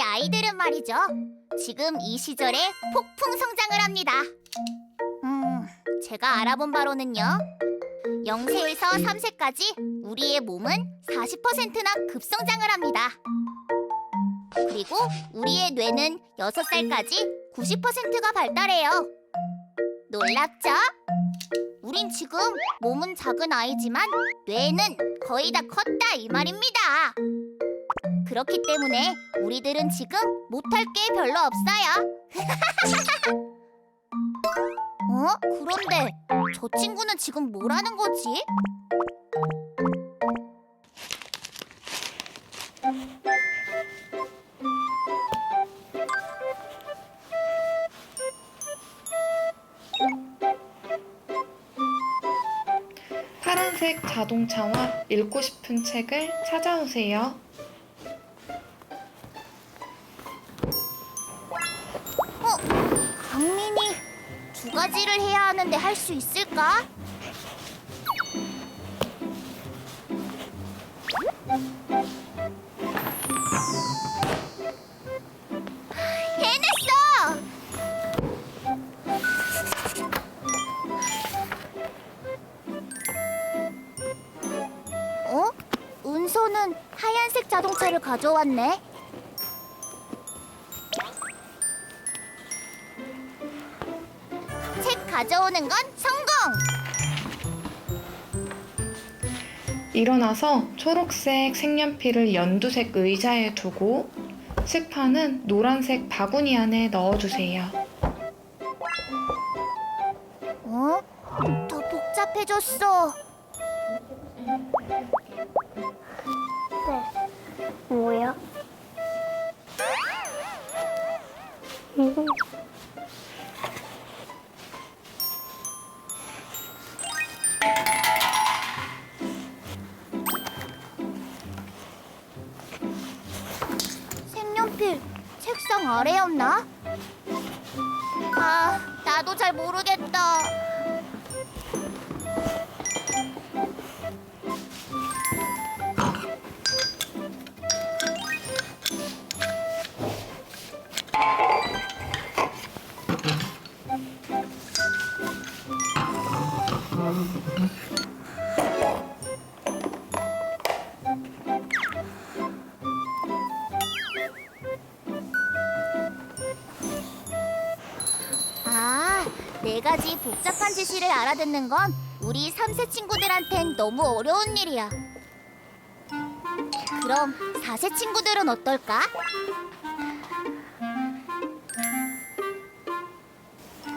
아이들은 말이죠. 지금 이 시절에 폭풍 성장을 합니다. 음, 제가 알아본 바로는요. 0세에서 3세까지 우리의 몸은 40%나 급성장을 합니다. 그리고 우리의 뇌는 6살까지 90%가 발달해요. 놀랍죠? 우린 지금 몸은 작은 아이지만 뇌는 거의 다 컸다 이 말입니다. 그렇기 때문에 우리들은 지금 못할 게 별로 없어요. 어? 그런데 저 친구는 지금 뭐라는 거지? 파란색 자동차와 읽고 싶은 책을 찾아오세요. 두 가지를 해야 하는데 할 수 있을까? 해냈어! 어? 은서는 하얀색 자동차를 가져왔네. 가져오는 건 성공! 일어나서 초록색 색연필을 연두색 의자에 두고 책판은 노란색 바구니 안에 넣어주세요. 어? 더 복잡해졌어. 뭐야? 색연 아래였나? 아, 나도 잘 모르겠다. 가지 복잡한 지시를 알아듣는 건 우리 3세 친구들한텐 너무 어려운 일이야. 그럼 4세 친구들은 어떨까?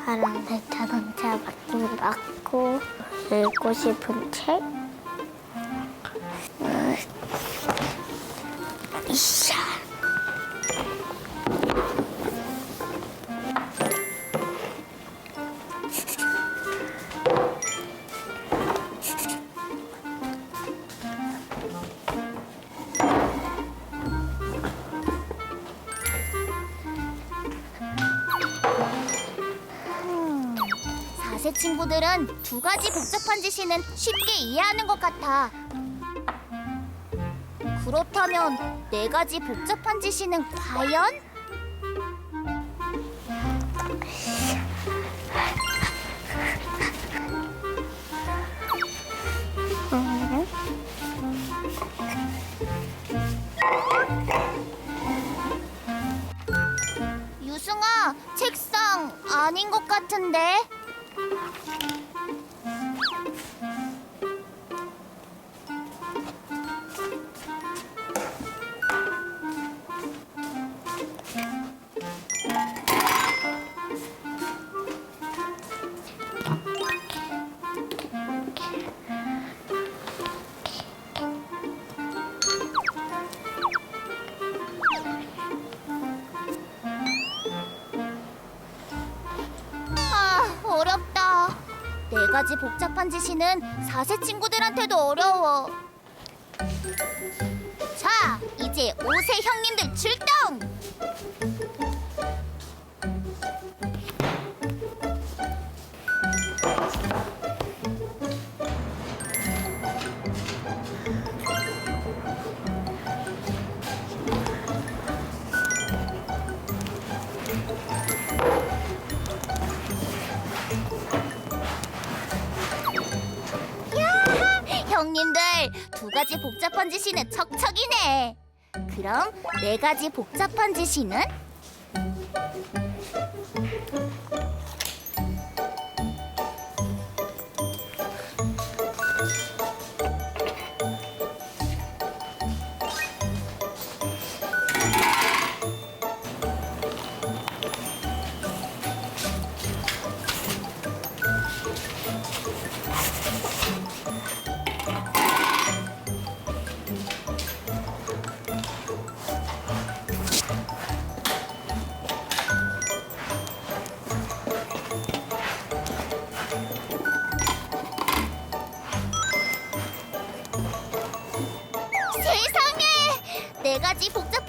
파란색 자동차 바퀴 맞고 읽고 싶은 책? 음. 이 친구들은 두 가지 복잡한 지시는 쉽게 이해하는 것 같아. 그렇다면 네 가지 복잡한 지시는 과연? 음. 유승아, 책상 아닌 것 같은데? 가지 복잡한 지시는 4세 친구들한테도 어려워. 자, 이제 5세 형님들 출동! 형님들 두 가지 복잡한 지시는 척척이네. 그럼 네 가지 복잡한 지시는?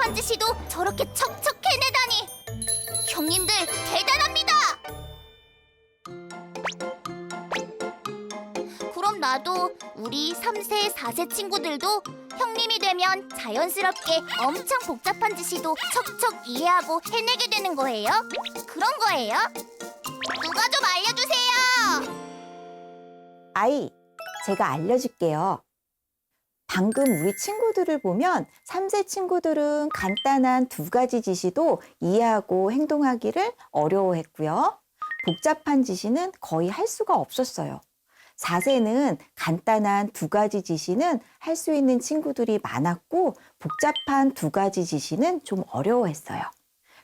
한 지시도 저렇게 척척 해내다니! 형님들 대단합니다! 그럼 나도 우리 3세, 4세 친구들도 형님이 되면 자연스럽게 엄청 복잡한 지시도 척척 이해하고 해내게 되는 거예요? 그런 거예요? 누가 좀 알려주세요! 아이, 제가 알려줄게요. 방금 우리 친구들을 보면 3세 친구들은 간단한 두 가지 지시도 이해하고 행동하기를 어려워했고요. 복잡한 지시는 거의 할 수가 없었어요. 4세는 간단한 두 가지 지시는 할 수 있는 친구들이 많았고 복잡한 두 가지 지시는 좀 어려워했어요.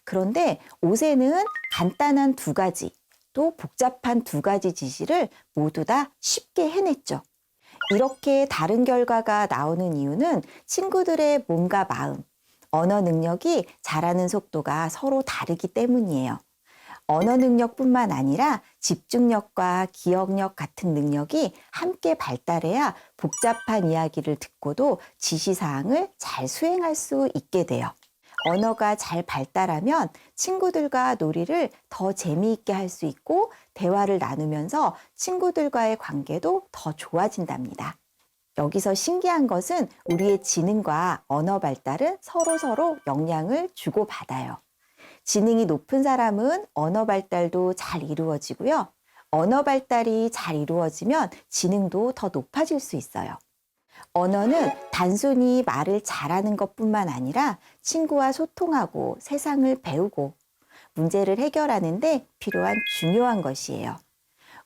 그런데 5세는 간단한 두 가지, 또 복잡한 두 가지 지시를 모두 다 쉽게 해냈죠. 이렇게 다른 결과가 나오는 이유는 친구들의 몸과 마음, 언어 능력이 자라는 속도가 서로 다르기 때문이에요. 언어 능력뿐만 아니라 집중력과 기억력 같은 능력이 함께 발달해야 복잡한 이야기를 듣고도 지시사항을 잘 수행할 수 있게 돼요. 언어가 잘 발달하면 친구들과 놀이를 더 재미있게 할 수 있고 대화를 나누면서 친구들과의 관계도 더 좋아진답니다. 여기서 신기한 것은 우리의 지능과 언어 발달은 서로서로 영향을 주고받아요. 지능이 높은 사람은 언어 발달도 잘 이루어지고요. 언어 발달이 잘 이루어지면 지능도 더 높아질 수 있어요. 언어는 단순히 말을 잘하는 것뿐만 아니라 친구와 소통하고 세상을 배우고 문제를 해결하는데 필요한 중요한 것이에요.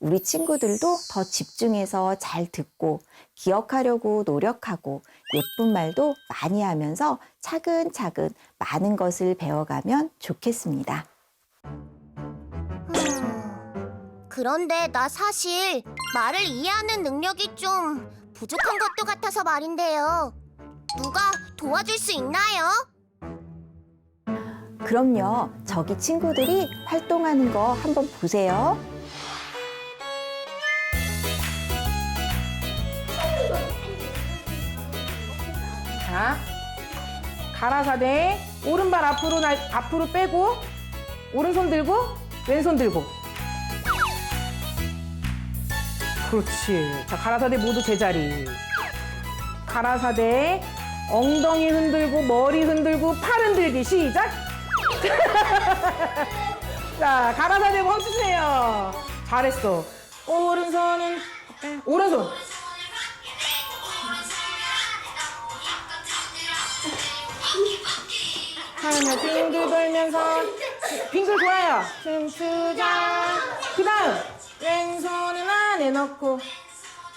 우리 친구들도 더 집중해서 잘 듣고 기억하려고 노력하고 예쁜 말도 많이 하면서 차근차근 많은 것을 배워가면 좋겠습니다. 음, 그런데 나 사실 말을 이해하는 능력이 좀 부족한 것도 같아서 말인데요. 누가 도와줄 수 있나요? 그럼요. 저기 친구들이 활동하는 거 한번 보세요. 자, 가라사대 오른발 앞으로 날 앞으로 빼고 오른손 들고 왼손 들고. 그렇지. 자, 가라사대 모두 제자리. 가라사대 엉덩이 흔들고 머리 흔들고 팔 흔들기 시작. 자, 가라사대 멈추세요. 잘했어. 오른손은 오른손. 하나 빙글 돌면서 빙글 좋아요 춤추자 그 다음 왼손을 안에 넣고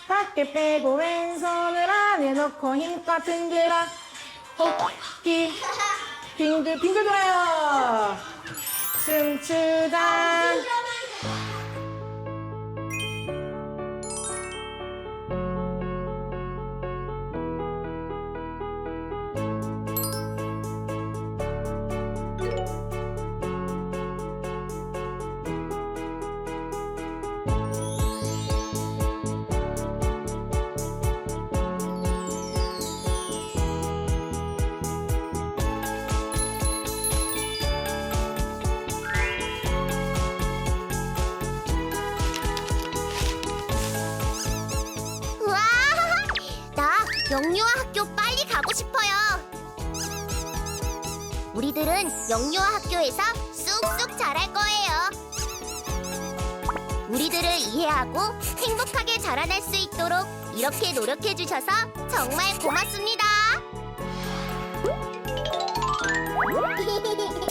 밖에 빼고 왼손을 안에 넣고 힘껏 흔들어 호끼. 빙글 빙글 돌아요. 춤추자 영유아 학교에서 쑥쑥 자랄 거예요. 우리들을 이해하고 행복하게 자라날 수 있도록 이렇게 노력해 주셔서 정말 고맙습니다.